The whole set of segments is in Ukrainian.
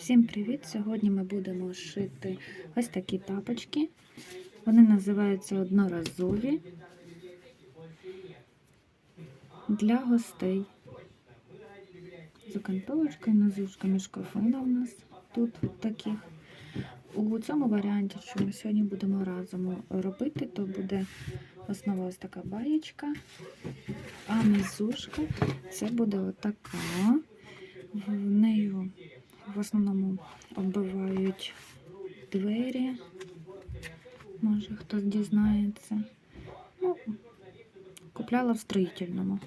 Всім привіт! Сьогодні ми будемо шити ось такі тапочки. Вони називаються одноразові для гостей. З окантовочкою, нозушками шкафина у нас тут таких. У цьому варіанті, що ми сьогодні будемо разом робити, то буде основа ось така баєчка, а низушка це буде отака. В нею в основному оббивають двері. Може хтось дізнається. Ну, купляла в строїтельному.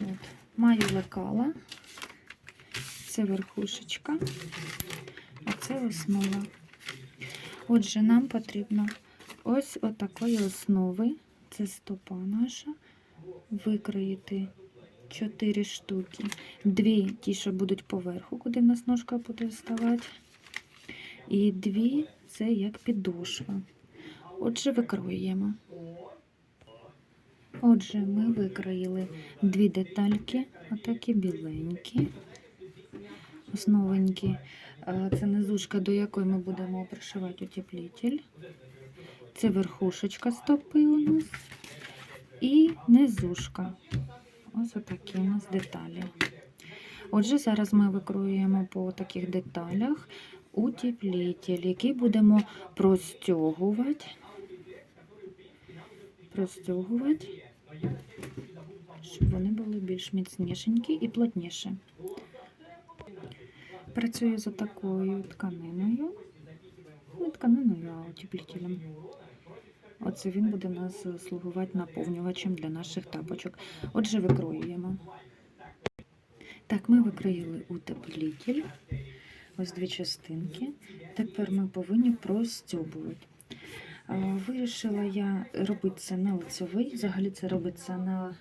От. Маю лекала. Це верхушечка, а це основа. Отже, нам потрібно ось отакої основи. Це стопа наша. Викроїти 4 штуки. Дві ті, що будуть поверху, куди в нас ножка буде вставати. І дві це як підошва. Отже, викроюємо. Отже, ми викроїли дві детальки, отакі біленькі, основенькі. Е, Це низушка, до якої ми будемо пришивати утеплитель. Це верхушечка стопи у нас і низушка. Ось отакі у нас деталі. Отже, зараз ми викроюємо по таких деталях утеплитель, який будемо простягувати, простягувати, щоб вони були більш міцнішенькі і плотніші. Працюю за такою тканиною, не тканиною, а утеплителем. Оце він буде нас слугувати наповнювачем для наших тапочок. Отже, викроюємо. Так, ми викроїли утеплитель. Ось дві частинки. Тепер ми повинні простьобувати. Вирішила я робити це на лицевий. Взагалі це робиться на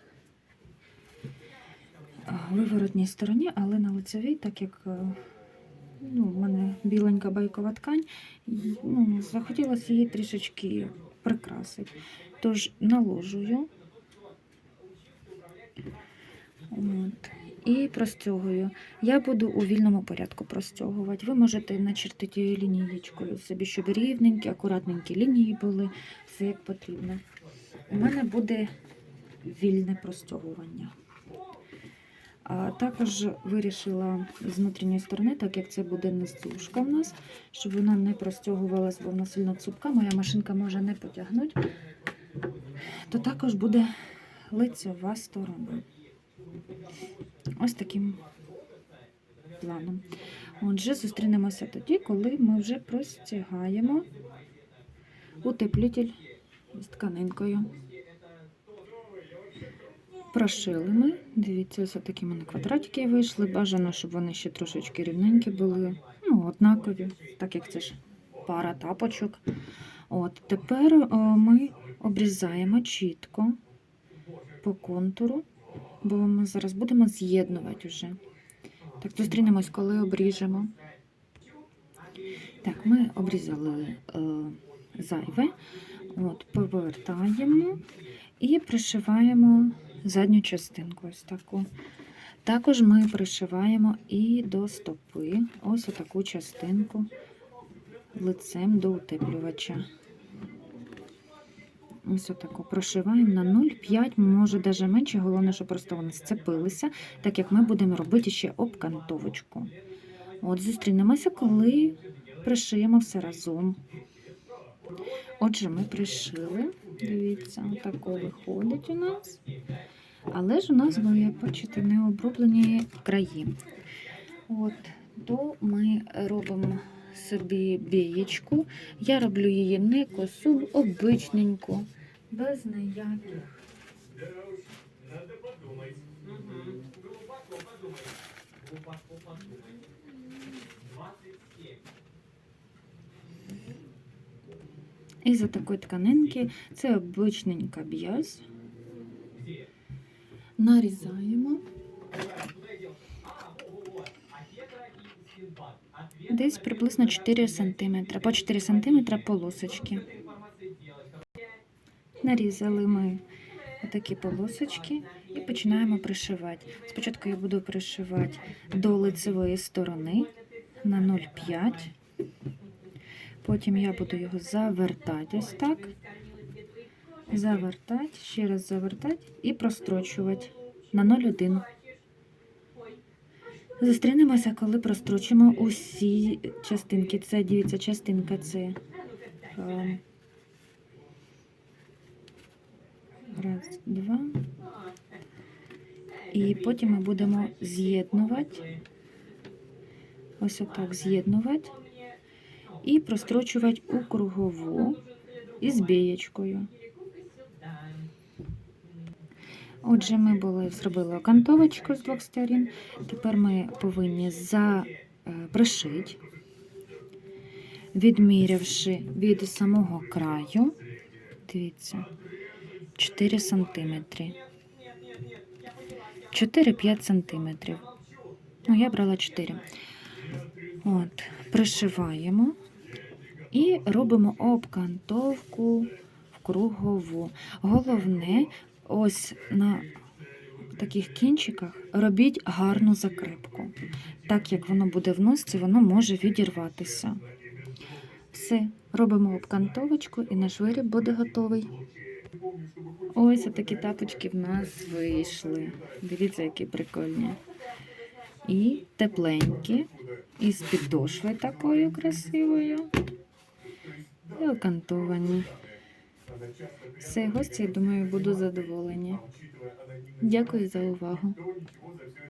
виворотній стороні, але на лицевій, так як е, ну, в мене біленька байкова ткань, ну, захотілося її трішечки прикрасити. Тож наложую От. і простягую. Я буду у вільному порядку простягувати. Ви можете начертити лінієчкою собі, щоб рівненькі, акуратненькі лінії були, все як потрібно. У мене буде вільне простягування. Також вирішила з внутрішньої сторони, так як це буде низушка в нас, щоб вона не простягувалась, бо вона сильно цупка, моя машинка може не потягнути, то також буде лицьова сторона. Ось таким планом. Отже, зустрінемося тоді, коли ми вже простягаємо утеплитель з тканинкою. Прошили ми. Дивіться, ось такі мене квадратики вийшли. Бажано, щоб вони ще трошечки рівненькі були. Ну, однакові, так як це ж пара тапочок. От, тепер о, ми обрізаємо чітко по контуру, бо ми зараз будемо з'єднувати вже. Так, зустрінемось, коли обріжемо. Так, ми обрізали е, зайве. От, повертаємо і пришиваємо задню частинку. Ось таку. Також ми пришиваємо і до стопи ось таку частинку лицем до утеплювача. Ось отаку прошиваємо на 0,5, може навіть менше, головне, щоб просто вони сцепилися, так як ми будемо робити ще обкантовочку. От, зустрінемося, коли пришиємо все разом. Отже, ми пришили. Дивіться, отако виходить у нас. Але ж у нас, ви як бачите, не оброблені краї. От, то ми робимо собі бієчку. Я роблю її не косу, обичненьку, без ніяких. Із такої тканинки це обичненька б'язь. Нарізаємо. Десь приблизно 4 см. По 4 см полосочки. Нарізали ми такі полосочки і починаємо пришивати. Спочатку я буду пришивати до лицевої сторони на 0,5. Потім я буду його завертати ось так. Завертати, ще раз завертати і прострочувати на 0,1. Зустрінемося, коли прострочимо усі частинки. Це, дивіться, частинка це. ем, Раз, два. І потім ми будемо з'єднувати. Ось отак з'єднувати і прострочувати у кругову із бієчкою. Отже, ми були, зробили окантовочку з двох сторін. Тепер ми повинні за, е, відмірявши від самого краю, дивіться, 4 сантиметри. 4-5 сантиметрів. Ну, я брала 4. От, пришиваємо і робимо обкантовку в кругову. Головне, ось на таких кінчиках робіть гарну закрипку. Так як воно буде в носці, воно може відірватися. Все, робимо обкантовочку і наш виріб буде готовий. Ось такі тапочки в нас вийшли. Дивіться, які прикольні. І тепленькі, і з підошвою такою красивою. І окантовані. Все, гості, думаю, будуть задоволені. Дякую за увагу.